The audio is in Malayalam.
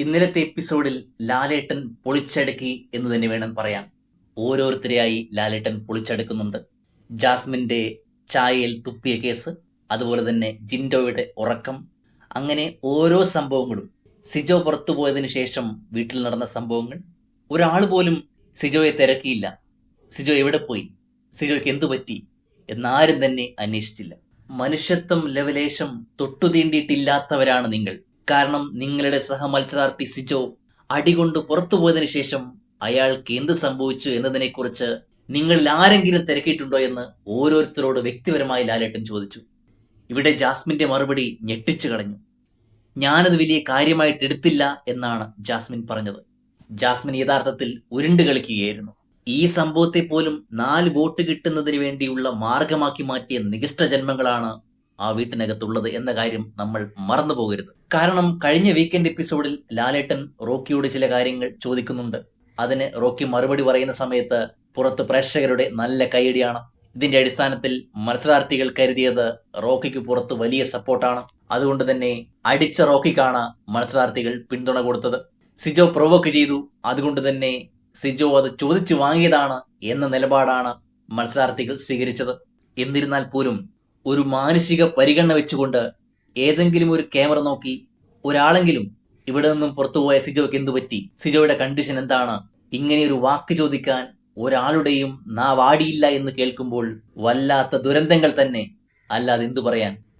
ഇന്നലത്തെ എപ്പിസോഡിൽ ലാലേട്ടൻ പൊളിച്ചടുക്കി എന്ന് തന്നെ വേണം പറയാം ഓരോരുത്തരെയായി ലാലേട്ടൻ പൊളിച്ചടുക്കുന്നുണ്ട്. ജാസ്മിന്റെ ചായയിൽ തുപ്പിയ കേസ് അതുപോലെ തന്നെ ജിൻഡോയുടെ ഉറക്കം. അങ്ങനെ ഓരോ സംഭവങ്ങളും. സിജോ പുറത്തു പോയതിനു ശേഷം വീട്ടിൽ നടന്ന സംഭവങ്ങൾ. ഒരാൾ പോലും സിജോയെ തിരക്കിയില്ല. സിജോ എവിടെ പോയി? സിജോയ്ക്ക് എന്തു പറ്റി? എന്നാരും തന്നെ അന്വേഷിച്ചില്ല. മനുഷ്യത്വം ലവലേശം തൊട്ടുതീണ്ടിയിട്ടില്ലാത്തവരാണ് നിങ്ങൾ. കാരണം നിങ്ങളുടെ സഹമത്സരാർത്ഥി സിജോ അടികൊണ്ട് പുറത്തു പോയതിനു ശേഷം അയാൾക്ക് എന്ത് സംഭവിച്ചു എന്നതിനെക്കുറിച്ച് നിങ്ങളിൽ ആരെങ്കിലും തിരക്കിയിട്ടുണ്ടോ എന്ന് ഓരോരുത്തരോട് വ്യക്തിപരമായി ലാലേട്ടൻ ചോദിച്ചു. ഇവിടെ ജാസ്മിന്റെ മറുപടി ഞെട്ടിച്ചു കളഞ്ഞു. ഞാനത് വലിയ കാര്യമായിട്ട് എടുത്തില്ല എന്നാണ് ജാസ്മിൻ പറഞ്ഞത്. ജാസ്മിൻ യഥാർത്ഥത്തിൽ ഉരുണ്ട് കളിക്കുകയായിരുന്നു. ഈ സംഭവത്തെ പോലും നാല് വോട്ട് കിട്ടുന്നതിന് വേണ്ടിയുള്ള മാർഗമാക്കി മാറ്റിയ നികിഷ്ട ജന്മങ്ങളാണ് ആ വീട്ടിനകത്തുള്ളത് എന്ന കാര്യം നമ്മൾ മറന്നു പോകരുത് കാരണം കഴിഞ്ഞ വീക്കെൻഡ് എപ്പിസോഡിൽ ലാലേട്ടൻ റോക്കിയോട് ചില കാര്യങ്ങൾ ചോദിക്കുന്നുണ്ട്. അതിന് റോക്കി മറുപടി പറയുന്ന സമയത്ത് പുറത്ത് പ്രേക്ഷകരുടെ നല്ല കൈയടിയാണ്. ഇതിന്റെ അടിസ്ഥാനത്തിൽ മത്സരാർത്ഥികൾ കരുതിയത് റോക്കിക്ക് പുറത്ത് വലിയ സപ്പോർട്ടാണ് അതുകൊണ്ട് തന്നെ അടിച്ച റോക്കിക്കാണ് മത്സരാർത്ഥികൾ പിന്തുണ കൊടുത്തത്. സിജോ പ്രൊവോക്ക് ചെയ്തു. അതുകൊണ്ട് തന്നെ സിജോ അത് ചോദിച്ചു വാങ്ങിയതാണ് എന്ന നിലപാടാണ് മത്സരാർത്ഥികൾ സ്വീകരിച്ചത്. എന്നിരുന്നാൽ പോലും ഒരു മാനുഷിക പരിഗണന വെച്ചുകൊണ്ട് ഏതെങ്കിലും ഒരു ക്യാമറ നോക്കി ഒരാളെങ്കിലും ഇവിടെ നിന്നും പുറത്തുപോയ സിജോയ്ക്ക് എന്തു പറ്റി? സിജോയുടെ കണ്ടീഷൻ എന്താണ്? ഇങ്ങനെ ഒരു വാക്ക് ചോദിക്കാൻ ഒരാളുടെയും നാ വാടിയില്ല എന്ന് കേൾക്കുമ്പോൾ വല്ലാത്ത ദുരന്തങ്ങൾ തന്നെ. അല്ലാതെ എന്തു പറയാൻ?